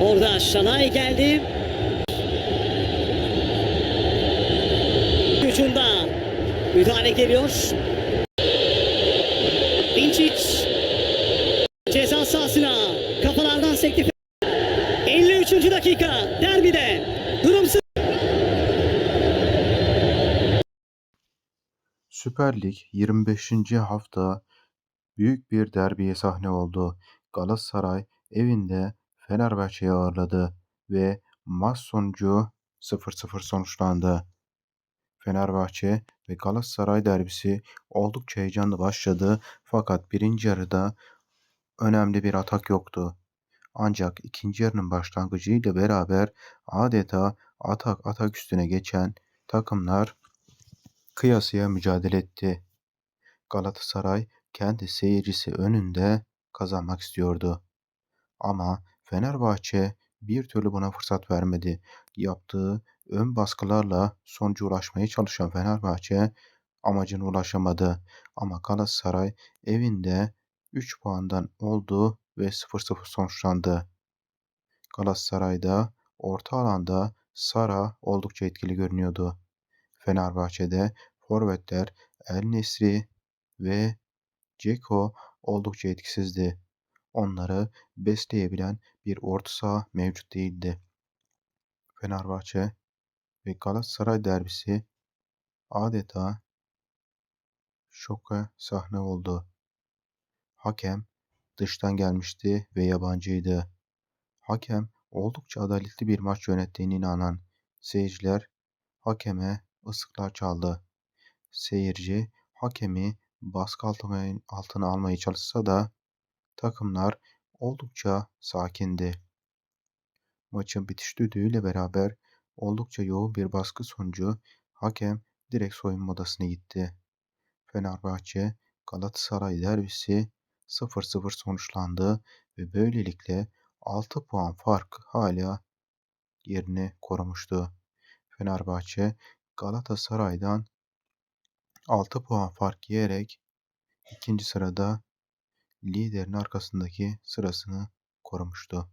Orada Şalay geldi. Hücumda müdahale geliyor. Vinčić ceza sahasına kafalardan sekti. 53. dakika derbide durum Süper Lig 25. hafta büyük bir derbiye sahne oldu. Galatasaray evinde Fenerbahçe'yi ağırladı ve maç sonucu 0-0 sonuçlandı. Fenerbahçe ve Galatasaray derbisi oldukça heyecanlı başladı fakat birinci yarıda önemli bir atak yoktu. Ancak ikinci yarının başlangıcı ile beraber adeta atak atak üstüne geçen takımlar kıyasıya mücadele etti. Galatasaray kendi seyircisi önünde kazanmak istiyordu. Ama Fenerbahçe bir türlü buna fırsat vermedi. Yaptığı ön baskılarla sonuca ulaşmaya çalışan Fenerbahçe amacına ulaşamadı. Ama Galatasaray evinde 3 puandan oldu ve 0-0 sonuçlandı. Galatasaray'da orta alanda Sara oldukça etkili görünüyordu. Fenerbahçe'de forvetler El Nesri ve Ceko oldukça etkisizdi. Onları besleyebilen bir orta saha mevcut değildi. Fenerbahçe ve Galatasaray derbisi adeta şoka sahne oldu. Hakem dıştan gelmişti ve yabancıydı. Hakem oldukça adaletli bir maç yönettiğine inanan seyirciler hakeme ıslıklar çaldı. Seyirci hakemi baskı altına, almaya çalışsa da takımlar oldukça sakindi. Maçın bitiş düdüğüyle beraber oldukça yoğun bir baskı sonucu hakem direkt soyunma odasına gitti. Fenerbahçe Galatasaray derbisi 0-0 sonuçlandı ve böylelikle 6 puan fark hala yerini korumuştu. Fenerbahçe Galatasaray'dan 6 puan fark yiyerek ikinci sırada liderin arkasındaki sırasını korumuştu.